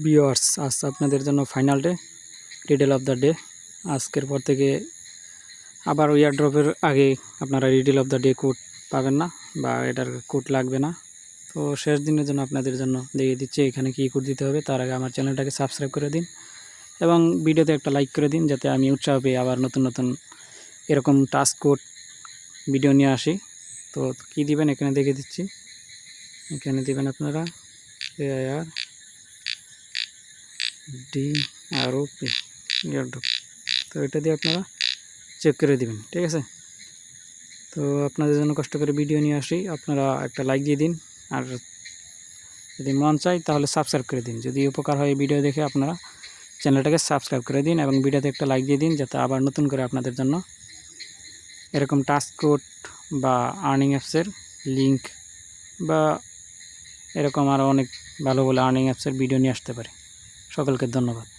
Viewers আজ আপনাদের জন্য final day riddle of the day আজকের পর থেকে আবার ইয়ার ড্রপের আগে আপনারা riddle of the day code পাবেন না, বা এটার কোড লাগবে না। তো শেষ দিনের জন্য আপনাদের জন্য দেখিয়ে দিচ্ছি এখানে কী কোড দিতে হবে, তার আগে আমার চ্যানেলটাকে সাবস্ক্রাইব করে দিন, এবং ভিডিওতে একটা লাইক করে দিন, যাতে আমি উৎসাহ পেয়ে আবার নতুন নতুন এরকম টাস্ক কোড ভিডিও নিয়ে আসি। তো কী দিবেন এখানে দেখে দিচ্ছি। এখানে দিবেন আপনারা AIR D R O P তো এটা দিয়ে আপনারা চেক করে দিবেন, ঠিক আছে? তো আপনাদের জন্য কষ্ট করে ভিডিও নিয়ে আসি, আপনারা একটা লাইক দিয়ে দিন, আর যদি মন চাই তাহলে সাবস্ক্রাইব করে দিন। যদি উপকার হয় ভিডিও দেখে আপনারা চ্যানেলটাকে সাবস্ক্রাইব করে দিন এবং ভিডিওতে একটা লাইক দিয়ে দিন, যাতে আবার নতুন করে আপনাদের জন্য এরকম টাস্ক কোড বা আর্নিং অ্যাপসের লিংক বা এরকম আরও অনেক ভালো ভালো আর্নিং অ্যাপসের ভিডিও নিয়ে আসতে পারি। সকলকে ধন্যবাদ।